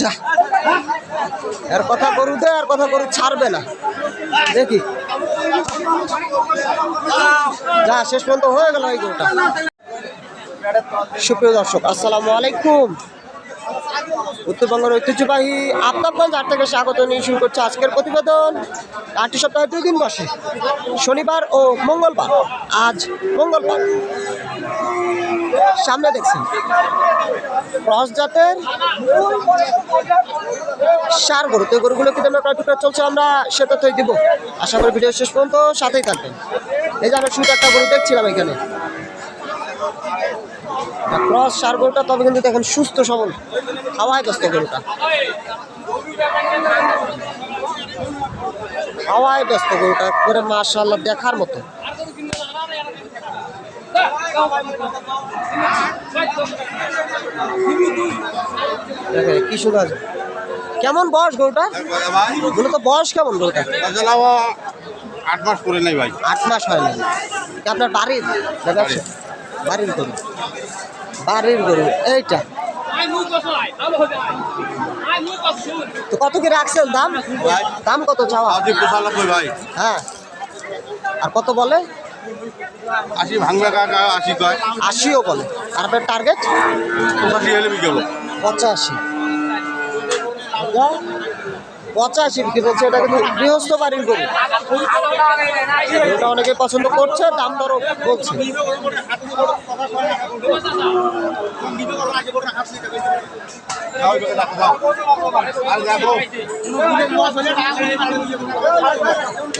যা। এর কথা গরু দে আর কথা গরু ছাড়বে না। দেখি। যা, শেষ পর্যন্ত হয়ে গেল এই গরুটা সুপ্রিয় দর্শক, আসসালামু আলাইকুম। উত্তরবঙ্গের ঐতিহ্যবাহী আফতাবগঞ্জ হাট থেকে স্বাগত নিয়ে শুরু করছে আজকের প্রতিবেদন। আটটি সপ্তাহে দুই দিন বসে। শনিবার ও মঙ্গলবার। আজ মঙ্গলবার। সামনে দেখছেন। ক্রস জাতের সার গরু। তো গরুগুলো কি আমরা প্রায় চলছে আমরা সে তথ্যই দিব। আশা করি ভিডিও শেষ পর্যন্ত সাথেই থাকবেন। এই যে আমরা শুধু একটা গরু দেখছিলাম এখানে। ক্রস সার গরুটা তবে কিন্তু দেখেন সুস্থ সবল। খাওয়ায় ব্যস্ত গরুটা। খাওয়ায় ব্যস্ত গরুটা করে মাশাল্লাহ দেখার মতো। কেমন বয়স গরুটা? তো বয়স কেমন গরুটা? আট মাস পরে নাই ভাই। আট মাস হয় না আপনার বাড়ির। বাড়ির গরু। বাড়ির গরু এইটা। তো কত কি রাখছেন দাম? দাম কত চাওয়া? ভাই। হ্যাঁ। আর কত বলে? আশি ভাঙবে কাকা আশি কয়। আশিও বলে। আর আপনার টার্গেট পঁচাশি হলে বিকেল পঁচাশি। এটা পঁচাশি বিক্রি করছে এটা কিন্তু গৃহস্থ বাড়ির গরু। এটা অনেকে পছন্দ করছে দাম দরও বলছে।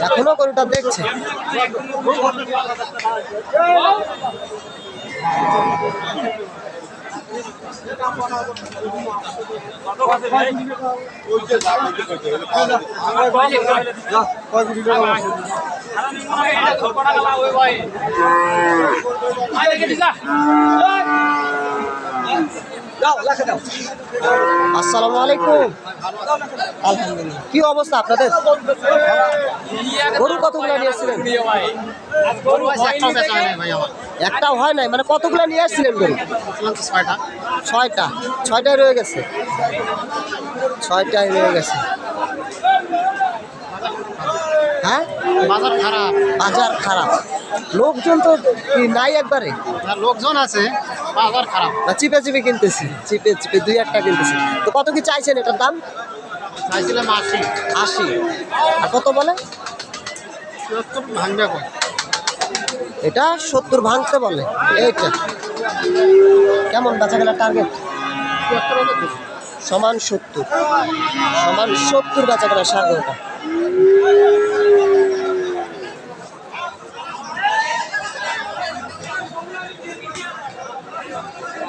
এখনও গরুটা দেখছে। আসসালামু আলাইকুম। আলহামদুলিল্লাহ কি অবস্থা আপনাদের? গরু কতগুলো নিয়ে একটাও হয় নাই মানে কতগুলো নিয়ে আসছিলেন গরু? ছয়টা। ছয়টায় রয়ে গেছে। ছয়টায় রয়ে গেছে। হ্যাঁ? বাজার খারাপ। বাজার খারাপ। লোকজন তো নাই একবারে? লোকজন আছে। বাজার খারাপ। না চিপে চিপে কিনতেছি চিপে চিপে দুই একটা কিনতেছি। তো কত কি চাইছেন এটার দাম? চাইছিলাম আশি। আশি। আর কত বলে? সত্তর ভাঙবে এটা সত্তর ভাঙতে বলে। এইটা। কেমন বেচা গেলার টার্গেট সমান সত্তর। সমান সত্তর বেচা গেলার সার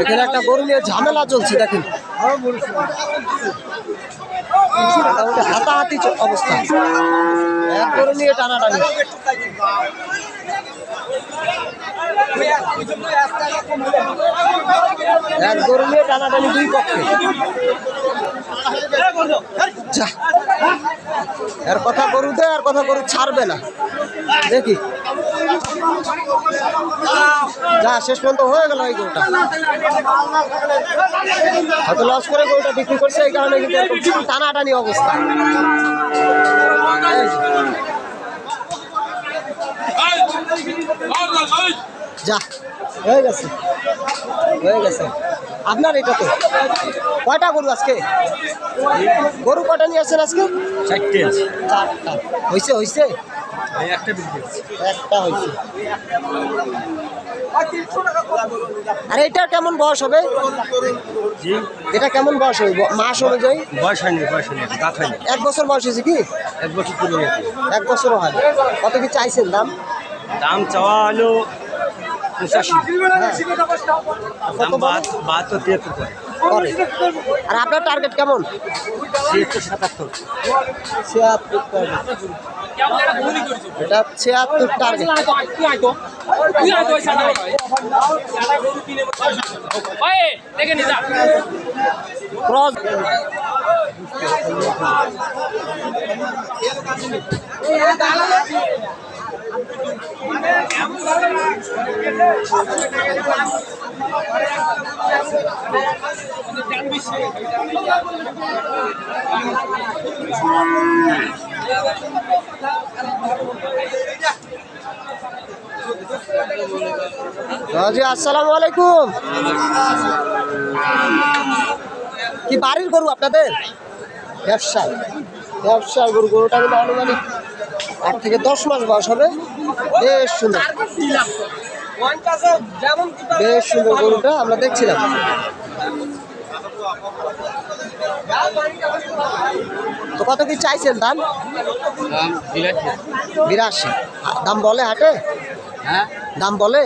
এখানে একটা গরু নিয়ে ঝামেলা চলছে, দেখেন। হাতাহাতি অবস্থা। এক গরু নিয়ে টানাটানি। এক গরু নিয়ে টানাটানি দুই পক্ষে। যা। এর কথা গরু দে আর কথা গরু ছাড়বে না। দেখি। যা, শেষ পর্যন্ত হয়ে গেল এই গরুটা হয়তো লস করে গরুটা বিক্রি করছে, এই কারণে কিন্তু টানাটানি অবস্থা। যা, হয়ে গেছে। হয়ে গেছে। আপনার এটা তো কয়টা গরু আজকে? গরু কটা নিয়ে আসছেন আজকে? চারটে চারটা। হয়েছে হয়েছে একটা একটা হয়েছে আর এটা কেমন বয়স হবে? এটা কেমন বয়স হবে? মাস অনুযায়ী? বয়স হয়নি বয়স হয়নি এক বছর বয়স হয়েছে কি? এক বছর এক বছরও হয় কত কি চাইছেন দাম? দাম চাওয়া হলো পঁচাশি হ্যাঁ দাম বাহাত- বাহাত্তর তিয়াত্তর করে। করে আর আপনার টার্গেট কেমন? ছিয়াত্তর সাতাত্তর। ছিয়াত্তর টার্গেট এটা ছিয়াত্তর টার্গেট ক্রস জি আসসালামু আলাইকুম। কি বাড়ির গরু আপনাদের? ব্যবসায় ব্যবসায় গরু, গরুটা কিন্তু আনুমানিক আট থেকে দশ মাস বয়স হবে। বেশ সুন্দর। বেশ সুন্দর গরুটা আমরা দেখছিলাম। তো কত কি চাইছেন দাম? বিরাশি। দাম বলে হাটে? হ্যাঁ। দাম বলে?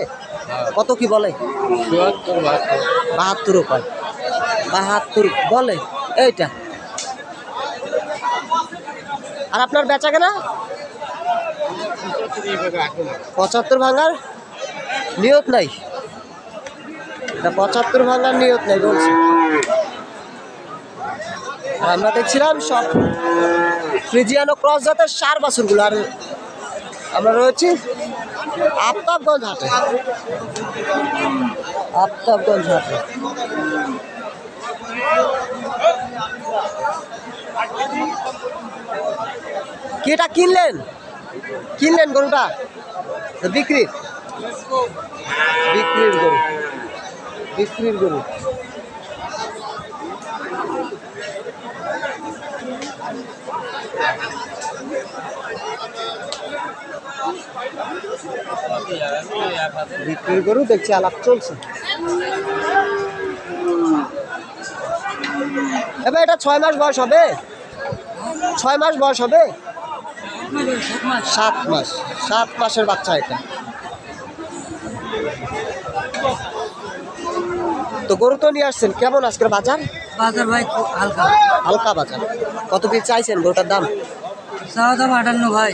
কত কি বলে? বাহাত্তর। কয় বাহাত্তর বলে? এইটা। আর আপনার বেচা কেনা? পঁচাত্তর ভাঙার? নিয়ত নাই। এটা পঁচাত্তর ভাঙার নিয়ত নাই, বলছি। আমরা দেখছিলাম সব ফ্রিজিয়ানো ক্রস জাতের সার বাছুরগুলো। আর আমরা রয়েছি আফতাবগঞ্জ হাটে। আফতাবগঞ্জ হাটে। কি এটা কিনলেন? কিনলেন গরুটা? না বিক্রির গরু। বিক্রির গরু। বিক্রির গরু দেখছি, আলাপ চলছে। এবার এটা ছয় মাস বয়স হবে? ছয় মাস বয়স হবে? সাত মাস। সাত মাসের বাচ্চা এটা। তো গরু তো নিয়ে আসছেন। কেমন আজকের বাজার? বাজার ভাই হালকা। হালকা বাজার। কত কি চাইছেন গরুটার দাম? চাওয়া দাম আটান্ন ভাই।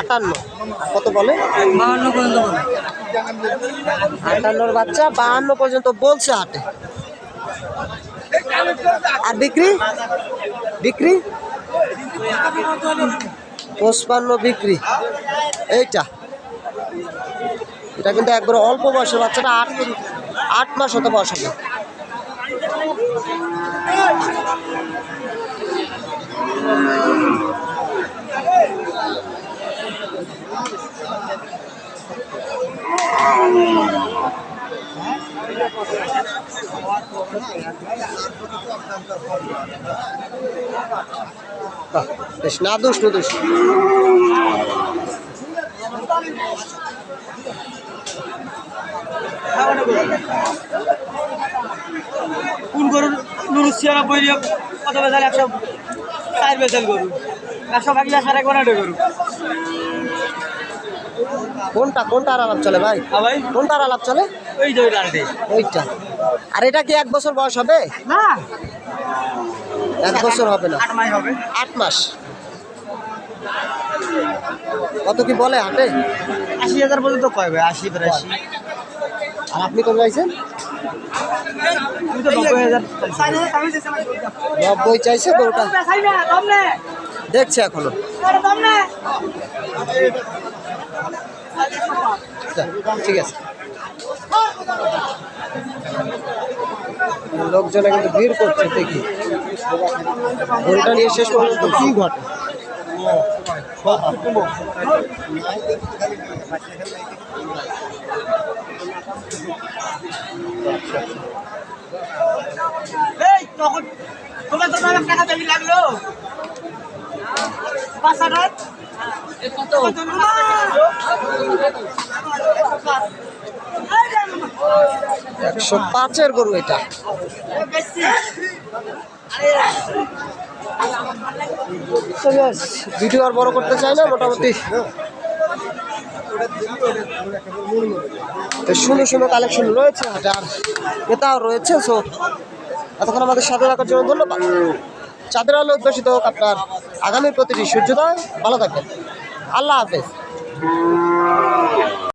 আটান্ন। কত বলে? বাহান্ন পর্যন্ত বলে। আটান্নর বাচ্চা বাহান্ন পর্যন্ত বলছে হাটে। আর বিক্রি? বিক্রি? পঁচপান্ন বিক্রি। এইটা। এটা কিন্তু একবার অল্প বয়সের বাচ্চাটা আট আট মাস হতে বয়স হবে। না দুষ দুষ কোন গরুর নুরু ছিয়ানব্বই কত বেচাল একশো চার বেচাল গরু। একশো ভাগলে সাড়ে কোনাটে গরু। কোনটা কোনটার আলাপ চলে ভাই? হ্যাঁ ভাই। কোনটার আলাপ চলে? ওই যে ওই ওইটা। আর এটা কি এক বছর বয়স হবে? না। এক বছর হবে না। আট মাস। কত কি বলে হাটে? আশি হাজার পর্যন্ত কয় ভাই? আশি বিরাশি। আর আপনি কত চাইছেন? নব্বই চাইছে গরুটা। দেখছে এখনও। আচ্ছা, ঠিক আছে। লোকজনে কিন্তু ভিড় করছে দেখি। গরুটা নিয়ে শেষ পর্যন্ত কি ঘটে? এই তখন তোমার তো অনেক টাকা বেশি লাগল। পাঁচ হাজার। কত? একশো পাঁচের গরু এটা। ভিডিও আর বড় করতে চাই না মোটামুটি। সুন্দর সুন্দর কালেকশন রয়েছে হাটে আর ক্রেতাও রয়েছে সো এতক্ষণ আমাদের সাথে রাখার জন্য ধন্যবাদ। চাঁদের আলো উদ্ভাসিত হোক আপনার আগামী প্রতিটি সূর্যোদয়, ভালো থাকবেন। আল্লাহ হাফেজ।